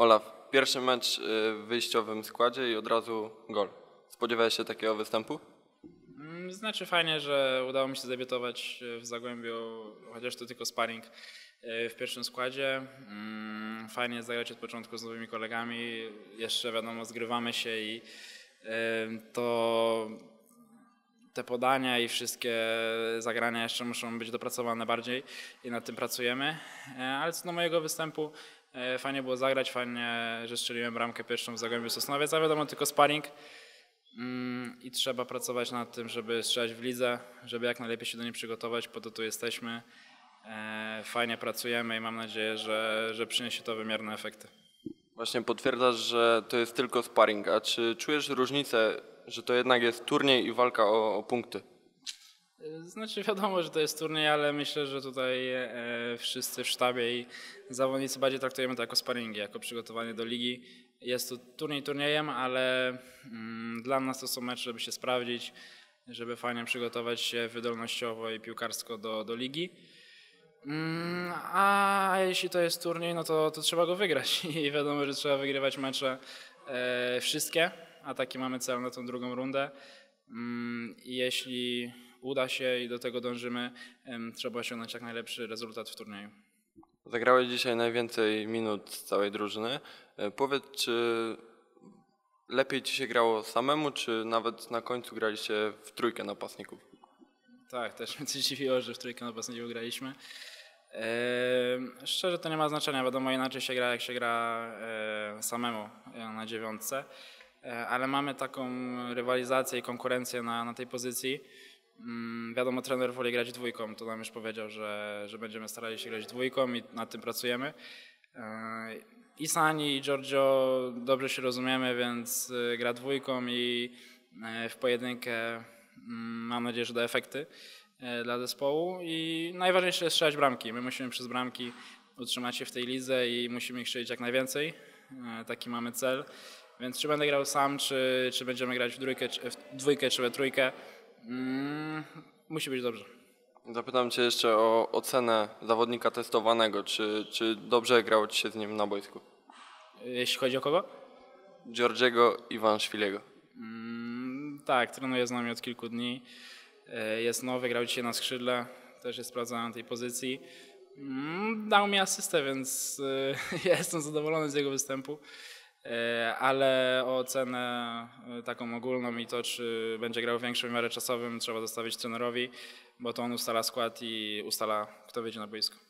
Olaf, pierwszy mecz y, w wyjściowym składzie i od razu gol. Spodziewałeś się takiego występu? Mm, Znaczy fajnie, że udało mi się zadebiutować w Zagłębiu, chociaż to tylko sparring e, w pierwszym składzie. Mm, Fajnie zagrać od początku z nowymi kolegami. Jeszcze wiadomo, zgrywamy się i to te podania i wszystkie zagrania jeszcze muszą być dopracowane bardziej i nad tym pracujemy. E, Ale co do mojego występu, fajnie było zagrać, fajnie, że strzeliłem bramkę pierwszą w Zagłębiu Sosnowiec, a wiadomo tylko sparring. Mm, I trzeba pracować nad tym, żeby strzelać w lidze, żeby jak najlepiej się do niej przygotować, po to tu jesteśmy. E, Fajnie pracujemy i mam nadzieję, że, że przyniesie to wymierne efekty. Właśnie potwierdzasz, że to jest tylko sparring, a czy czujesz różnicę, że to jednak jest turniej i walka o, o punkty? E, Znaczy wiadomo, że to jest turniej, ale myślę, że tutaj e, wszyscy w sztabie i zawodnicy bardziej traktujemy to jako sparingi, jako przygotowanie do ligi. Jest to turniej turniejem, ale mm, dla nas to są mecze, żeby się sprawdzić, żeby fajnie przygotować się wydolnościowo i piłkarsko do, do ligi. Mm, A jeśli to jest turniej, no to, to trzeba go wygrać i wiadomo, że trzeba wygrywać mecze e, wszystkie, a taki mamy cel na tą drugą rundę. Mm, jeśli uda się i do tego dążymy, trzeba osiągnąć jak najlepszy rezultat w turnieju. Zagrałeś dzisiaj najwięcej minut z całej drużyny. E, Powiedz, czy lepiej ci się grało samemu, czy nawet na końcu graliście w trójkę napastników? Tak, też mnie coś dziwiło, że w trójkę napastników graliśmy. Szczerze to nie ma znaczenia, wiadomo inaczej się gra jak się gra e, samemu e, na dziewiątce, e, ale mamy taką rywalizację i konkurencję na, na tej pozycji. Mm, wiadomo, trener woli grać dwójką, to nam już powiedział, że, że będziemy starali się grać dwójką i nad tym pracujemy. E, I Sani i Giorgio dobrze się rozumiemy, więc e, gra dwójką i e, w pojedynkę mm, mam nadzieję, że da efekty dla zespołu i najważniejsze jest strzelać bramki. My musimy przez bramki utrzymać się w tej lidze i musimy ich strzelić jak najwięcej. Taki mamy cel. Więc czy będę grał sam, czy, czy będziemy grać w, dwójkę, czy, w dwójkę czy we trójkę, mm, musi być dobrze. Zapytam cię jeszcze o ocenę zawodnika testowanego. Czy, czy dobrze grało ci się z nim na boisku? Jeśli chodzi o kogo? Georgiego Iwanszwiliego. Mm, tak, trenuje z nami od kilku dni. E, Jest nowy, grał dzisiaj na skrzydle, też jest sprawdzany na tej pozycji. Mm, Dał mi asystę, więc e, ja jestem zadowolony z jego występu. E, Ale o ocenę e, taką ogólną i to, czy będzie grał w większym wymiarze czasowym, trzeba zostawić trenerowi, bo to on ustala skład i ustala, kto wyjdzie na boisko.